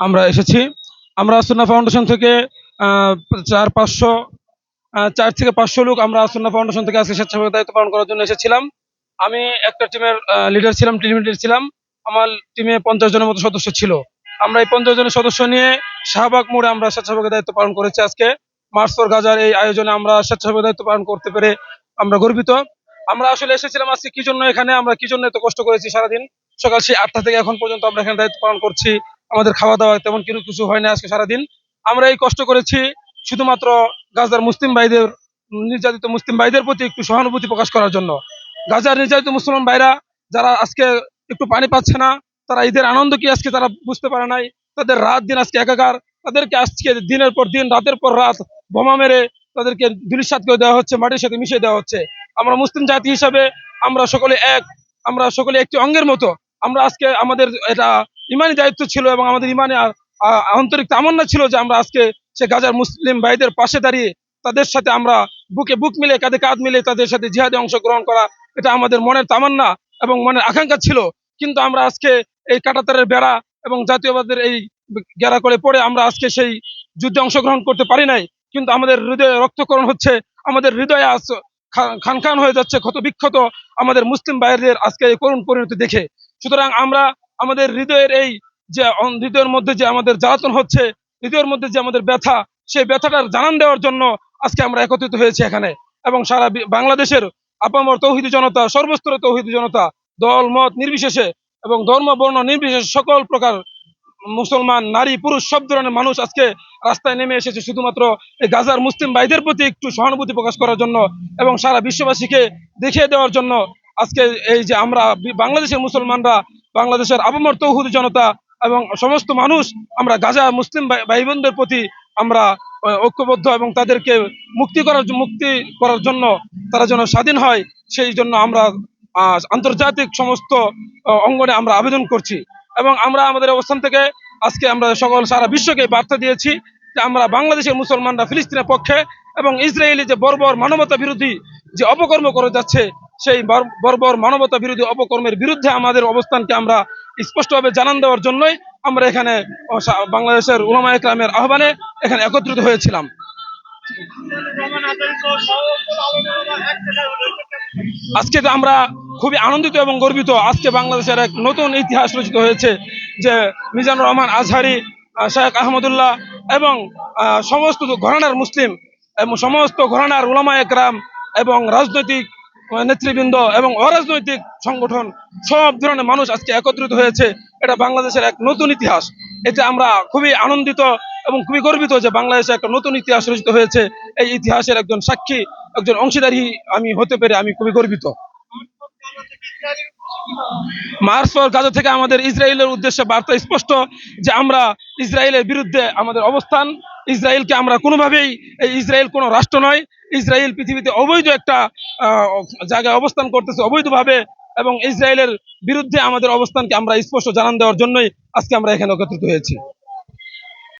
আমরা এসেছি। আমরা সুন্না ফাউন্ডেশন থেকে চার পাঁচশো চার থেকে পাঁচশো লোক আমরা সুন্না ফাউন্ডেশন থেকে আজকে স্বেচ্ছাসেবক দায়িত্ব পালন করার জন্য এসেছিলাম। আমি একটা টিমের লিডার ছিলাম টিম লিডার ছিলাম। আমার টিমে পঞ্চাশ জনের মতো সদস্য ছিল। আমরা এই পঞ্চাশ জনের সদস্য নিয়ে শাহবাগ মোড়ে আমরা স্বেচ্ছাসেবকের দায়িত্ব পালন করেছি আজকে। মার্চর গাজার এই আয়োজনে আমরা স্বেচ্ছাসেবক দায়িত্ব পালন করতে পেরে আমরা গর্বিত। আমরা আসলে এসেছিলাম আজকে কি জন্য এখানে? আমরা কি জন্য এত কষ্ট করেছি সারাদিন? সকাল সেই আটটা থেকে এখন পর্যন্ত আমরা এখানে দায়িত্ব পালন করছি। আমাদের খাওয়া দাওয়া তেমন কিছু কিছু হয় না আজকে সারাদিন। আমরা এই কষ্ট করেছি শুধুমাত্র গাজার মুসলিম ভাইদের, নির্যাতিত মুসলিম ভাইদের প্রতি একটু সহানুভূতি প্রকাশ করার জন্য। গাজার নির্যাতিত মুসলমান ভাইরা যারা আজকে একটু পানি পাচ্ছে না, তারা ঈদের আনন্দ কি আজকে তারা বুঝতে পারে নাই? তাদের রাত দিন আজকে একাকার। তাদেরকে আজকে দিনের পর দিন, রাতের পর রাত বোমা মেরে তাদেরকে ধুলিসাত করে দেওয়া হচ্ছে, মাটির সাথে মিশিয়ে দেওয়া হচ্ছে। আমরা মুসলিম জাতি হিসাবে আমরা সকলে এক, আমরা সকলে একটি অঙ্গের মতো। আমরা আজকে আমাদের এটা ইমানি দায়িত্ব ছিল এবং আমাদের ইমানে আন্তরিক তামান্না ছিল যে আমরা আজকে সে গাজার মুসলিম ভাইদের পাশে দাঁড়িয়ে তাদের সাথে আমরা বুকে বুক মিলে কাঁধে কাঁধ মিলে তাদের সাথে জিহাদে অংশগ্রহণ করা, এটা আমাদের মনের তামান্না এবং মনের আকাঙ্ক্ষা ছিল। কিন্তু আমরা আজকে এই কাটাতারের বেড়া এবং জাতীয়বাদের এই গেরা করে পড়ে আমরা আজকে সেই যুদ্ধে অংশগ্রহণ করতে পারি নাই। কিন্তু আমাদের হৃদয়ে রক্তকরণ হচ্ছে, আমাদের হৃদয়ে আজ খান খান হয়ে যাচ্ছে ক্ষত বিক্ষত আমাদের মুসলিম ভাইদের আজকে এই করুণ পরিণতি দেখে। সুতরাং আমরা আমাদের হৃদয়ের এই যে হৃদয়ের মধ্যে যে আমাদের জ্বালাতন হচ্ছে, হৃদয়ের মধ্যে যে আমাদের ব্যথা, সেই ব্যথাটার জানান দেওয়ার জন্য আজকে আমরা একত্রিত হয়েছি এখানে। এবং সারা বাংলাদেশের আপামর তৌহিদি জনতা, সর্বস্তরের তৌহিদি জনতা, দল, মত নির্বিশেষে এবং ধর্ম, বর্ণ নির্বিশেষে সকল প্রকার মুসলমান, নারী, পুরুষ, সব ধরনের মানুষ আজকে রাস্তায় নেমে এসেছে শুধুমাত্র এই গাজার মুসলিম ভাইদের প্রতি একটু সহানুভূতি প্রকাশ করার জন্য এবং সারা বিশ্ববাসীকে দেখিয়ে দেওয়ার জন্য আজকে এই যে আমরা বাংলাদেশের মুসলমানরা বাংলাদেশের আবমর তৌহুদ জনতা এবং সমস্ত মানুষ আমরা গাজা, মুসলিম ভাই- বোনদের প্রতি আমরা ঐক্যবদ্ধ এবং তাদেরকে মুক্তি করার মুক্তি করার জন্য তারা যেন স্বাধীন হয়, সেই জন্য আমরা আন্তর্জাতিক সমস্ত অঙ্গনে আমরা আবেদন করছি। এবং আমরা আমাদের অবস্থান থেকে আজকে আমরা সকল সারা বিশ্বকে বার্তা দিয়েছি যে আমরা বাংলাদেশের মুসলমানরা ফিলিস্তিনের পক্ষে এবং ইসরায়েলি যে বর্বর মানবতা বিরোধী যে অপকর্ম করে যাচ্ছে সেই বর্বর মানবতা বিরোধী অপকর্মের বিরুদ্ধে আমাদের অবস্থানকে আমরা স্পষ্টভাবে জানান দেওয়ার জন্যই আমরা এখানে বাংলাদেশের উলামা একরামের আহ্বানে এখানে একত্রিত হয়েছিলাম। আজকে আমরা খুবই আনন্দিত এবং গর্বিত। আজকে বাংলাদেশের এক নতুন ইতিহাস রচিত হয়েছে যে মিজানুর রহমান আজহারি শেখ আহমদুল্লাহ এবং সমস্ত ঘরানার মুসলিম এবং সমস্ত ঘরানার উলামা একরাম এবং রাজনৈতিক নেতৃবৃন্দ এবং অরাজনৈতিক সংগঠন, সব ধরনের মানুষ আজকে একত্রিত হয়েছে। এটা বাংলাদেশের এক নতুন ইতিহাস। এতে আমরা খুবই আনন্দিত এবং খুবই গর্বিত যে বাংলাদেশে একটা নতুন ইতিহাস রচিত হয়েছে। এই ইতিহাসের একজন সাক্ষী, একজন অংশীদারী আমি হতে পেরে আমি খুবই গর্বিত। মার্চ পর গাজা থেকে আমাদের ইসরায়েলের উদ্দেশ্যে বার্তা স্পষ্ট যে আমরা ইসরায়েলের বিরুদ্ধে আমাদের অবস্থান, ইসরায়েলকে আমরা কোনোভাবেই, এই ইসরায়েল কোনো রাষ্ট্র নয় ইসরায়েল পৃথিবীতে অবৈধ একটা জায়গায় অবস্থান করতেছে অবৈধভাবে এবং ইসরায়েলের বিরুদ্ধে আমাদের অবস্থানকে আমরা স্পষ্ট জানান দেওয়ার জন্যই আজকে আমরা এখানে একত্রিত হয়েছি।